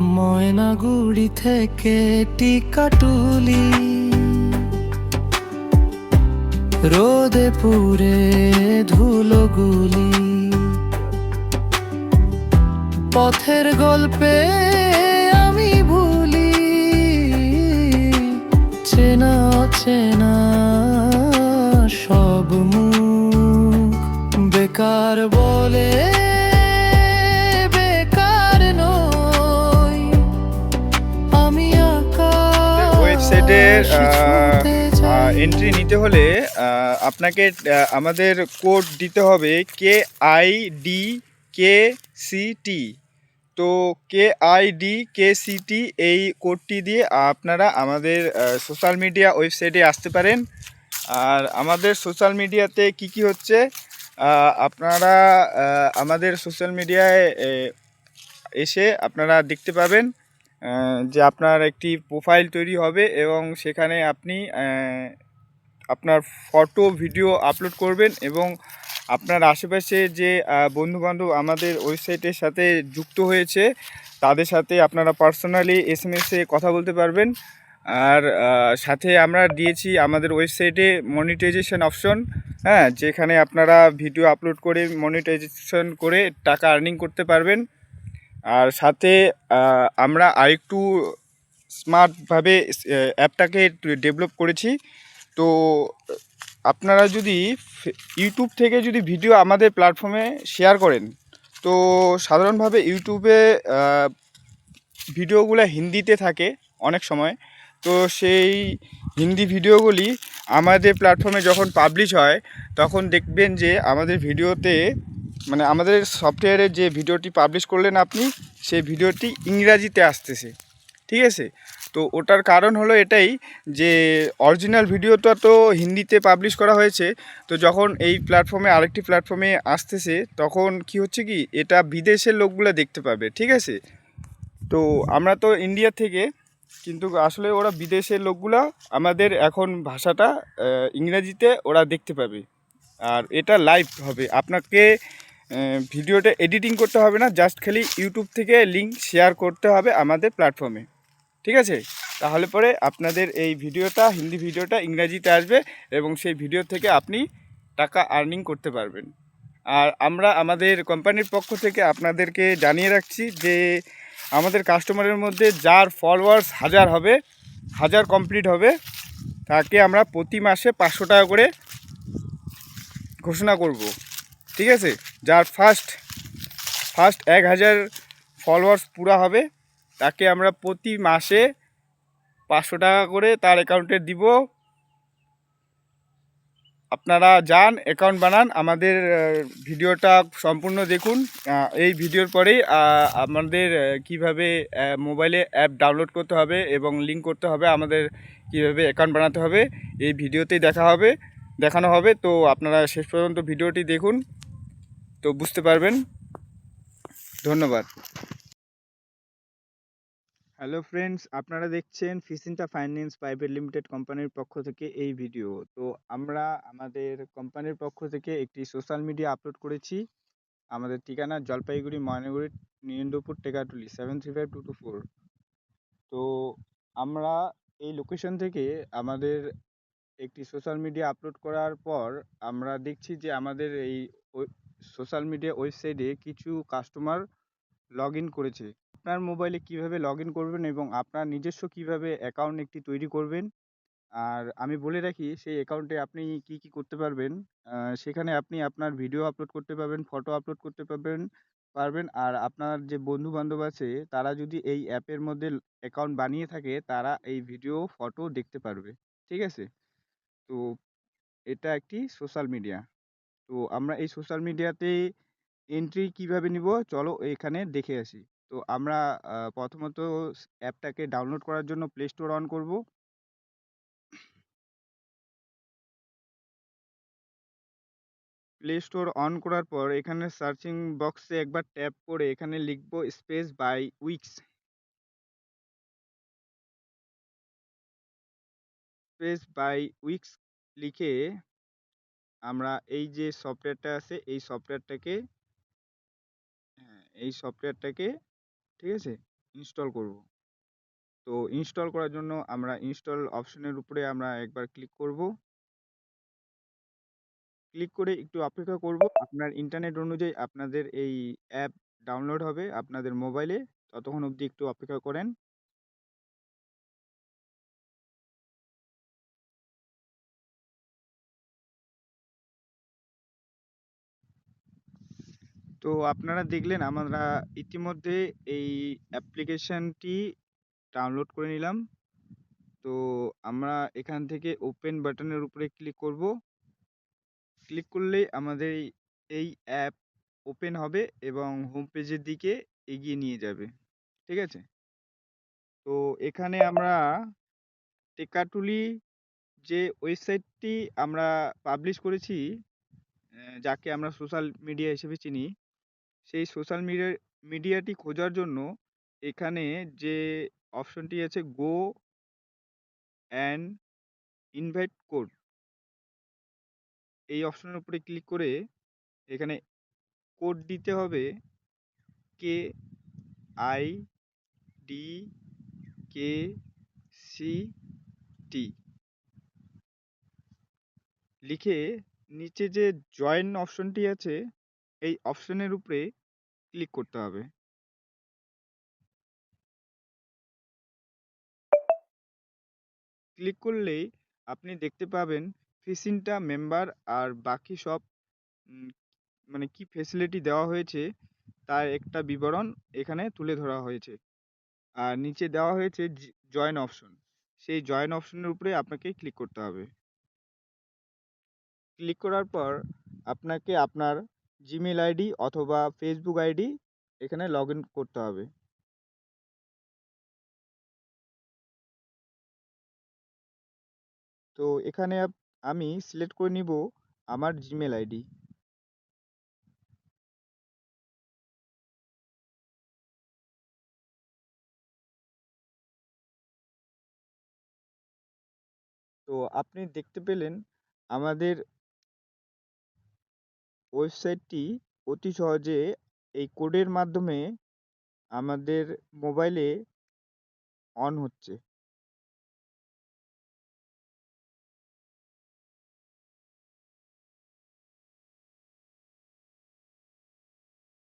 ময়নাগুড়ি থেকে টিকাটুলি। রোদে পুরে ধুলোগুলি। পথের গল্পে আমি ভুলি। চেনা চেনা সব মুখ বেকার ওয়েবসাইটের এন্ট্রি নিতে হলে আপনাকে আমাদের কোড দিতে হবে K I D K C T তো K I D K C T এই কোডটি দিয়ে আপনারা আমাদের সোশ্যাল মিডিয়া ওয়েবসাইটে আসতে পারেন। আর আমাদের সোশ্যাল মিডিয়াতে কি কি হচ্ছে আপনারা আমাদের সোশ্যাল মিডিয়ায় এসে আপনারা দেখতে পাবেন। যে আপনার একটি প্রোফাইল তৈরি হবে এবং সেখানে আপনি আপনার ফটো ভিডিও আপলোড করবেন এবং আপনার আশেপাশে যে বন্ধুবান্ধব আমাদের ওয়েবসাইটের সাথে যুক্ত হয়েছে, তাদের সাথে আপনারা পার্সোনালি এস এম এসে কথা বলতে পারবেন। আর সাথে আমরা দিয়েছি আমাদের ওয়েবসাইটে মনিটাইজেশন অপশন হ্যাঁ যেখানে আপনারা ভিডিও আপলোড করে মনিটাইজেশন করে টাকা আর্নিং করতে পারবেন। আর সাথে আমরা আরেকটু স্মার্টভাবে অ্যাপটাকে ডেভেলপ করেছি। তো, আপনারা যদি ইউটিউব থেকে যদি ভিডিও আমাদের প্ল্যাটফর্মে শেয়ার করেন, তো সাধারণভাবে ইউটিউবে ভিডিওগুলো হিন্দিতে থাকে অনেক সময়। তো সেই হিন্দি ভিডিওগুলি আমাদের প্ল্যাটফর্মে যখন পাবলিশ হয়, তখন দেখবেন যে আমাদের ভিডিওতে মানে আমাদের সফটওয়্যারে যে ভিডিওটি পাবলিশ করলেন আপনি, সেই ভিডিওটি ইংরাজিতে আসতেছে। ঠিক আছে? তো ওটার কারণ হলো এটাই যে অরিজিনাল ভিডিওটা তো হিন্দিতে পাবলিশ করা হয়েছে। তো যখন এই প্ল্যাটফর্মে আরেকটি প্ল্যাটফর্মে আসতেছে, তখন কি হচ্ছে কি? এটা বিদেশের লোকগুলো দেখতে পাবে। ঠিক আছে? তো আমরা তো ইন্ডিয়া থেকে, কিন্তু আসলে ওরা বিদেশের লোকগুলো আমাদের এখন ভাষাটা ইংরাজিতে ওরা দেখতে পাবে। আর এটা লাইভ হবে। আপনাকে ভিডিওটা এডিটিং করতে হবে না জাস্ট খালি ইউটিউব থেকে লিঙ্ক শেয়ার করতে হবে আমাদের প্ল্যাটফর্মে ঠিক আছে? তাহলে পরে আপনাদের এই ভিডিওটা, হিন্দি ভিডিওটা ইংরাজিতে আসবে এবং সেই ভিডিও থেকে আপনি টাকা আর্নিং করতে পারবেন। আর আমরা আমাদের কোম্পানির পক্ষ থেকে আপনাদেরকে জানিয়ে রাখছি যে আমাদের কাস্টমারের মধ্যে যার ফলোয়ার্স হাজার হবে, হাজার কমপ্লিট হবে, তাকে আমরা প্রতি মাসে পাঁচশো টাকা করে ঘোষণা করব। ঠিক আছে? যার ফার্স্ট ফার্স্ট এক হাজার ফলোয়ার্স পুরা হবে, তাকে আমরা প্রতি মাসে পাঁচশো টাকা করে তার অ্যাকাউন্টে দিব। আপনারা যান অ্যাকাউন্ট বানান, আমাদের ভিডিওটা সম্পূর্ণ দেখুন। এই ভিডিওর পরেই আমাদের কীভাবে মোবাইলে অ্যাপ ডাউনলোড করতে হবে এবং লিঙ্ক করতে হবে, আমাদের কীভাবে অ্যাকাউন্ট বানাতে হবে, এই ভিডিওতেই দেখা হবে, দেখানো হবে। তো আপনারা শেষ পর্যন্ত ভিডিওটি দেখুন। তো বুঝতে পারবেন। ধন্যবাদ। হ্যালো ফ্রেন্ডস আপনারা দেখছেন ফিসিন্টা ফাইন্যান্স প্রাইভেট লিমিটেড কোম্পানির পক্ষ থেকে এই ভিডিও তো আমরা আমাদের কোম্পানির পক্ষ থেকে একটি সোশ্যাল মিডিয়া আপলোড করেছি। আমাদের ঠিকানা Jalpaiguri, Maynaguri Nirendrapur Tekatuli seven three five two two four তো আমরা এই লোকেশন থেকে আমাদের একটি সোশ্যাল মিডিয়া আপলোড করার পর আমরা দেখছি যে আমাদের এই সোশ্যাল মিডিয়া ওয়েবসাইটে কিছু কাস্টমার লগ ইন করেছে। আপনার মোবাইলে কীভাবে লগ ইন করবেন এবং আপনার নিজস্ব কীভাবে অ্যাকাউন্ট একটি তৈরি করবেন? আর আমি বলে রাখি, সেই অ্যাকাউন্টে আপনি কি কি করতে পারবেন সেখানে আপনি আপনার ভিডিও আপলোড করতে পারবেন, ফটো আপলোড করতে পারবেন পারবেন। আর আপনার যে বন্ধু বান্ধব আছে, তারা যদি এই অ্যাপের মধ্যে অ্যাকাউন্ট বানিয়ে থাকে, তারা এই ভিডিও, ফটো দেখতে পারবে। ঠিক আছে? তো, এটা একটি সোশ্যাল মিডিয়া। তো আমরা এই সোশ্যাল মিডিয়াতে এন্ট্রি কীভাবে নিব? চলো এখানে দেখে আসি। তো আমরা প্রথমত অ্যাপটাকে ডাউনলোড করার জন্য প্লে স্টোর অন করব। প্লে স্টোর অন করার পর এখানে সার্চিং বক্সে একবার ট্যাপ করে এখানে লিখব space by Wix space by Wix লিখে আমরা এই যে সফটওয়্যারটা আছে, এই সফটওয়্যারটাকে হ্যাঁ এই সফটওয়্যারটাকে ঠিক আছে ইনস্টল করব। তো ইনস্টল করার জন্য আমরা ইনস্টল অপশনের উপরে আমরা একবার ক্লিক করব। ক্লিক করে একটু অপেক্ষা করব। আপনার ইন্টারনেট অনুযায়ী আপনাদের এই অ্যাপ ডাউনলোড হবে আপনাদের মোবাইলে ততক্ষণ অবধি একটু অপেক্ষা করেন। তো আপনারা দেখলেন আমরা ইতিমধ্যে এই অ্যাপ্লিকেশনটি ডাউনলোড করে নিলাম। তো আমরা এখান থেকে ওপেন বাটনের উপরে ক্লিক করব। ক্লিক করলেই আমাদের এই অ্যাপ ওপেন হবে এবং হোম পেজের দিকে এগিয়ে নিয়ে যাবে। ঠিক আছে? তো এখানে আমরা টেকাটুলি যে ওয়েবসাইটটি আমরা পাবলিশ করেছি যাকে আমরা সোশ্যাল মিডিয়া হিসেবে চিনি সেই সোশ্যাল মিডিয়া মিডিয়াটি খোঁজার জন্য এখানে যে অপশনটি আছে গো অ্যান্ড ইনভাইট কোড এই অপশনের উপরে ক্লিক করে এখানে কোড দিতে হবে K I D K C T লিখে নিচে যে জয়েন অপশনটি আছে এই অপশনের উপরে ক্লিক করতে হবে। ক্লিক করলেই আপনি দেখতে পাবেন ফিসিনটা মেম্বার আর বাকি সব মানে কি ফেসিলিটি দেওয়া হয়েছে তার একটা বিবরণ এখানে তুলে ধরা হয়েছে। আর নিচে দেওয়া হয়েছে জয়েন অপশন। সেই জয়েন অপশনের উপরে আপনাকে ক্লিক করতে হবে। ক্লিক করার পর আপনাকে আপনার জিমেল আইডি অথবা ফেসবুক আইডি এখানে লগ ইন করতে হবে। তো এখানে আমি সিলেক্ট করে নিব আমার জিমেল আইডি তো আপনি দেখতে পেলেন আমাদের ওয়েবসাইটটি অতি সহজে এই কোডের মাধ্যমে আমাদের মোবাইলে অন হচ্ছে।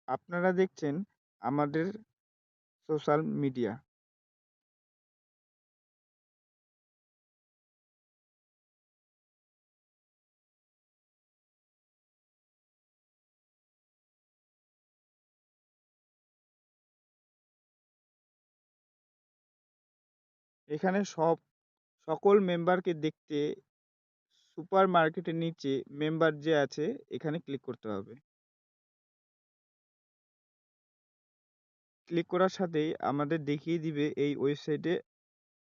আপনারা দেখছেন আমাদের সোশ্যাল মিডিয়া। এখানে সব, সকল মেম্বারকে দেখতে সুপার মার্কেটের নিচে মেম্বার যে আছে, এখানে ক্লিক করতে হবে। ক্লিক করার সাথেই আমাদের দেখিয়ে দিবে এই ওয়েবসাইটে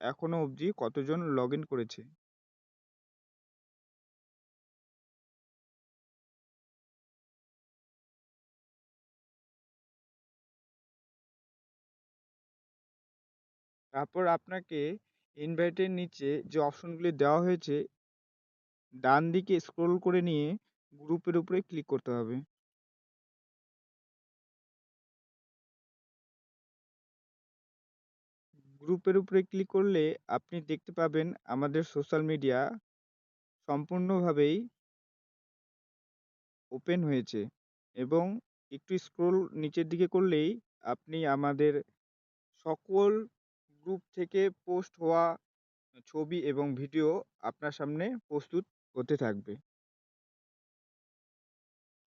এখনও অবধি কতজন লগ ইন করেছে। তারপর আপনাকে ইনভাইটের নিচে যে অপশনগুলি দেওয়া হয়েছে, ডান দিকে স্ক্রোল করে নিয়ে গ্রুপের উপরে ক্লিক করতে হবে। গ্রুপের উপরে ক্লিক করলে আপনি দেখতে পাবেন আমাদের সোশ্যাল মিডিয়া সম্পূর্ণভাবেই ওপেন হয়েছে এবং একটু স্ক্রোল নিচের দিকে করলেই আপনি আমাদের সকল গ্রুপ থেকে পোস্ট হওয়া ছবি এবং ভিডিও আপনার সামনে প্রস্তুত হতে থাকবে।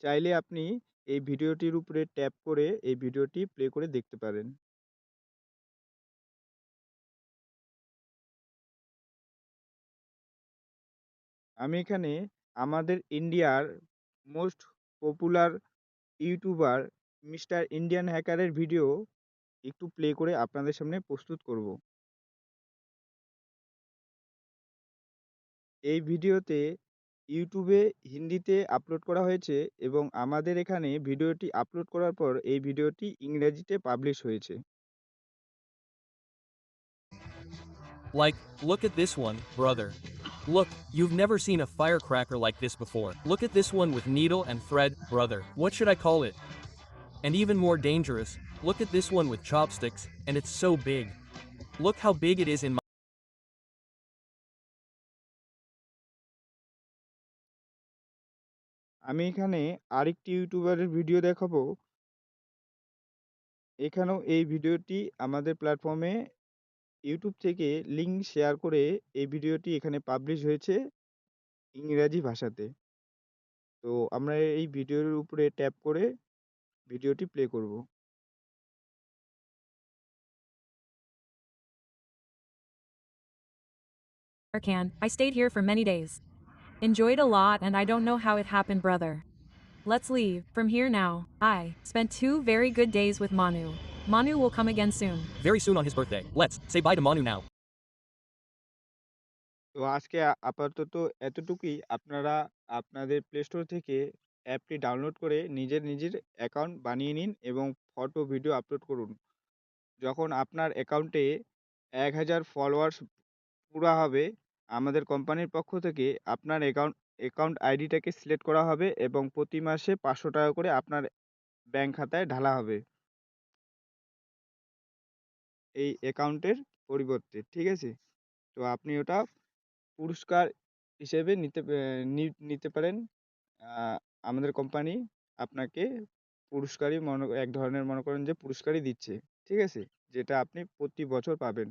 চাইলে আপনি এই ভিডিওটির উপরে ট্যাপ করে এই ভিডিওটি প্লে করে দেখতে পারেন। আমি এখানে আমাদের ইন্ডিয়ার most popular YouTuber mister Indian হ্যাকারের video একটু প্লে করে আপনাদের সামনে প্রস্তুত করব এই ভিডিওতে ইউটিউবে হিন্দিতে আপলোড করা হয়েছে এবং আমাদের এখানে ভিডিওটি আপলোড করার পর এই ভিডিওটি ইংরেজিতে পাবলিশ হয়েছে Like, look at this one, brother. Look, you've never seen a firecracker like this before. Look at this one with needle and thread, brother. What should I call it? And even more dangerous, Look at this one with chopsticks, and it's so big. Look how big it is in my. আমি এখানে আরেকটি ইউটিউবারের video দেখাবো এখানেও এই ভিডিওটি আমাদের প্ল্যাটফর্মে YouTube থেকে লিঙ্ক শেয়ার করে এই ভিডিওটি এখানে পাবলিশ হয়েছে ইংরাজি ভাষাতে তো আমরা এই ভিডিওর উপরে ট্যাপ করে ভিডিওটি প্লে করব Can. I stayed here for many days. Enjoyed a lot, and I don't know how it happened, brother. Let's leave from here now. I spent two very good days with Manu. Manu will come again soon. Very soon on his birthday. Let's say bye to Manu now. তো আজকে আ- আপাতত এতটুকুই আপনারা আপনাদের play store থেকে অ্যাপটি download করে নিজের নিজের অ্যাকাউন্ট বানিয়ে নিন এবং ফটো ভিডিও আপলোড করুন যখন আপনার অ্যাকাউন্টে এক হাজার ফলোয়ার্স পুরা হবে আমাদের কোম্পানির পক্ষ থেকে আপনার অ্যাকাউন্ট অ্যাকাউন্ট আইডিটাকে সিলেক্ট করা হবে এবং প্রতি মাসে পাঁচশো টাকা করে আপনার ব্যাংক খাতায় ঢালা হবে। এই অ্যাকাউন্টের পরিবর্তে, ঠিক আছে? তো আপনি ওটা পুরস্কার হিসেবে নিতে নিতে পারেন। আমাদের কোম্পানি আপনাকে পুরস্কারই মনে, এক ধরনের মনে করেন যে পুরস্কারই দিচ্ছে, ঠিক আছে? যেটা আপনি প্রতি বছর পাবেন।